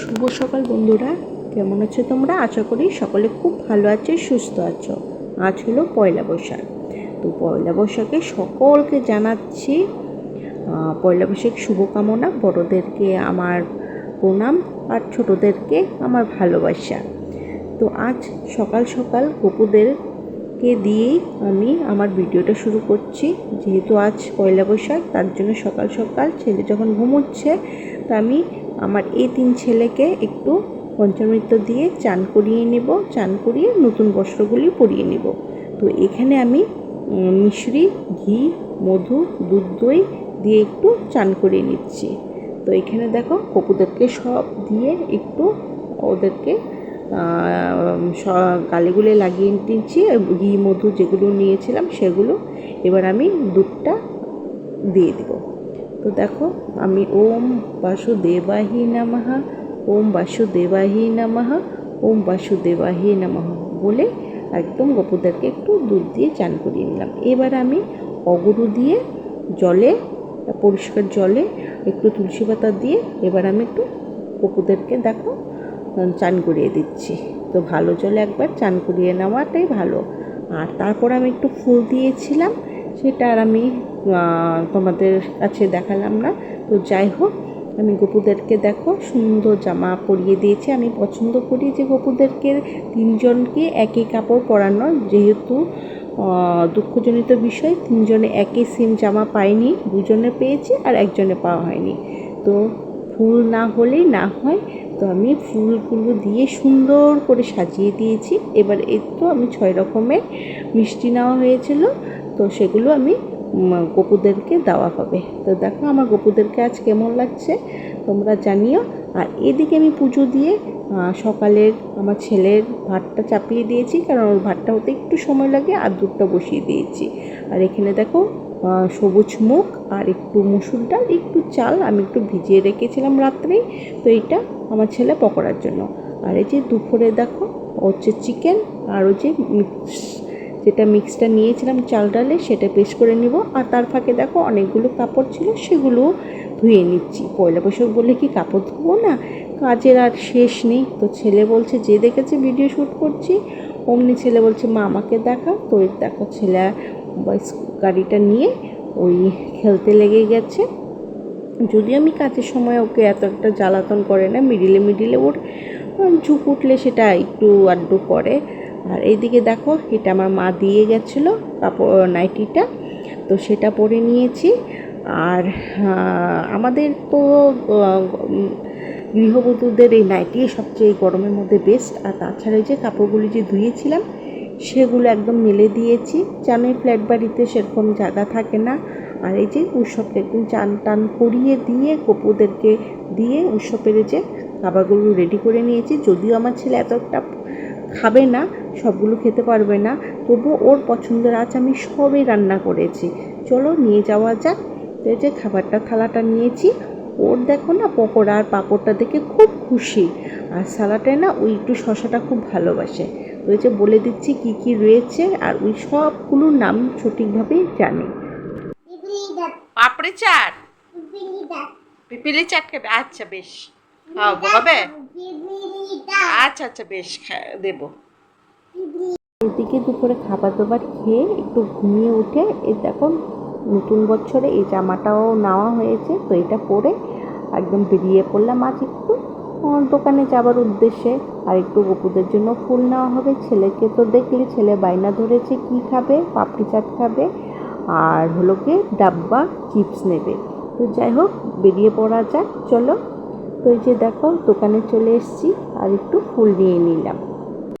শুভ সকাল বন্ধুরা। কেমন আছো তোমরা? আশা করি সকলে খুব ভালো আছে, সুস্থ আছো। আজ হলো পয়লা বৈশাখ। তো পয়লা বৈশাখে সকলকে জানাচ্ছি পয়লা বৈশাখ শুভকামনা। বড়োদেরকে আমার প্রণাম আর ছোটোদেরকে আমার ভালোবাসা। তো আজ সকাল সকাল গপুদেরকে দিয়েই আমি আমার ভিডিওটা শুরু করছি। যেহেতু আজ পয়লা বৈশাখ, তার জন্য সকাল সকাল ছেলে যখন ঘুমোচ্ছে, তা আমি আমার এই তিন ছেলেকে একটু পঞ্চামৃত দিয়ে চান করিয়ে নেব, চান করিয়ে নতুন বস্ত্রগুলি পরিয়ে নেব। তো এখানে আমি মিশ্রি, ঘি, মধু, দুধ, দই দিয়ে একটু চান করিয়ে নিচ্ছি। তো এখানে দেখো কপুদেরকে সব দিয়ে একটু ওদেরকে গালিগুলো লাগিয়ে নিচ্ছি ঘি, মধু যেগুলো নিয়েছিলাম সেগুলো এবার আমি দুধটা দিয়ে দেব। তো দেখো, আমি ওম বাসুদেবাহি নমঃ, ওম বাসুদেবাহি নমঃ, ওম বাসুদেবাহি নমঃ বলে একদম গপুদেরকে একটু দুধ দিয়ে চান করিয়ে নিলাম। এবার আমি অগরু দিয়ে জলে, পরিষ্কার জলে একটু তুলসী পাতা দিয়ে এবার আমি একটু গপুদেরকে দেখো, চান করিয়ে দিচ্ছি। তো ভালো জলে একবার চান করিয়ে নেওয়াটাই ভালো। আর তারপর আমি একটু ফুল দিয়েছিলাম সেটা আর আমি তোমাদের কাছে দেখালাম না। তো যাই হোক, আমি গপুদেরকে দেখো, সুন্দর জামা পরিয়ে দিয়েছি। আমি পছন্দ করি যে গপুদেরকে, তিনজনকে একই কাপড় পরানো যেহেতু দুঃখজনিত বিষয়, তিনজনে একই সেম জামা পাইনি দুজনে পেয়েছি আর একজনে পাওয়া হয়নি। তো ফুল না হলেই না হয়, তো আমি ফুলগুলো দিয়ে সুন্দর করে সাজিয়ে দিয়েছি। এবার এর তো আমি ছয় রকমের মিষ্টি নেওয়া হয়েছিল। তো সেগুলো আমি গপুদেরকে দেওয়া হবে। তো দেখো আমার গপুদেরকে আজ কেমন লাগছে, তোমরা জানিও। আর এদিকে আমি পুজো দিয়ে সকালের আমার ছেলের ভাতটা চাপিয়ে দিয়েছি, কারণ ওর ভাতটা হতে একটু সময় লাগে, আর দুধটা বসিয়ে দিয়েছি। আর এখানে দেখো সবুজ মুখ আর একটু মুসুর ডাল, একটু চাল আমি একটু ভিজিয়ে রেখেছিলাম রাত্রেই। তো এইটা আমার ছেলে পকোড়ার জন্য। আর এই যে দুপুরে দেখো হচ্ছে চিকেন আর ওই যে যেটা মিক্সটা নিয়েছিলাম চাল ডালে সেটা পেস্ট করে নিব। আর তার ফাঁকে দেখো অনেকগুলো কাপড় ছিল সেগুলো ধুয়ে নিচ্ছি। পয়লা বৈশাখ বলে কি কাপড় ধুবো না? কাজের আর শেষ নেই। তো ছেলে বলছে, যে দেখেছে ভিডিও শ্যুট করছি, অমনি ছেলে বলছে, মা, আমাকে দেখা তো দেখো ছেলে গাড়িটা নিয়ে ওই খেলতে লেগে গেছে। যদি আমি কাজের সময় ওকে এত একটা জ্বালাতন করে না মিডিলে মিডিলে ওর ঝুঁক উঠলে সেটা একটু আড্ডু করে। আর এইদিকে দেখো, এটা আমার মা দিয়ে গেছিল কাপড় নাইটিটা। তো সেটা পরে নিয়েছি। আর আমাদের তো গৃহবধূদের এই নাইটি সবচেয়ে গরমের মধ্যে বেস্ট আর তাছাড়া যে কাপড়গুলি যে ধুয়েছিলাম, সেগুলো একদম মেলে দিয়েছি। জানোই ফ্ল্যাট বাড়িতে সেরকম জায়গা থাকে না। আর এই যে উৎসবকে একদম চান টান করিয়ে দিয়ে কপুদেরকে দিয়ে উৎসবের যে খাবারগুলো রেডি করে নিয়েছি। যদিও আমার ছেলে এতটা খাবে না সবগুলো খেতে পারবে না। তবু ওর পছন্দের আজ আমি সবই রান্না করেছি। চলো নিয়ে যাওয়া যাক। তো যে খাবারটা থালাটা নিয়েছি। ওর দেখো না পকোড়া আর পাঁপড়টা দেখে খুব খুশি। আর সালাডে না ওই একটু শশাটা খুব ভালোবাসে। তো যে বলে দিচ্ছি কি কি রয়েছে আর ওই সবগুলোর নাম সঠিকভাবেই জানে। পাপড়ি চাট? পিপিলি চাট খাবে আচ্ছা বেশ। খাও হবে? আচ্ছা আচ্ছা বেশ দেবো। এদিকে দুপুরে খাবার দাবার খেয়ে একটু ঘুমিয়ে উঠে এই দেখো নতুন বছরে এই জামাটাও নেওয়া হয়েছে, তো এটা পরে একদম বেরিয়ে পড়লাম আজ একটু। দোকানে যাবার উদ্দেশ্যে। আর একটু গপুদের জন্য ফুল নেওয়া হবে। ছেলেকে তো দেখলে, ছেলে বায়না ধরেছে, কি খাবে? পাপড়ি চাট খাবে। আর হলো গিয়ে ডাব্বা চিপস নেবে। তো যাই হোক, বেরিয়ে পড়া যাক, চলো। তো এই যে দেখো, দোকানে চলে এসেছি। আর একটু ফুল নিয়ে নিলাম।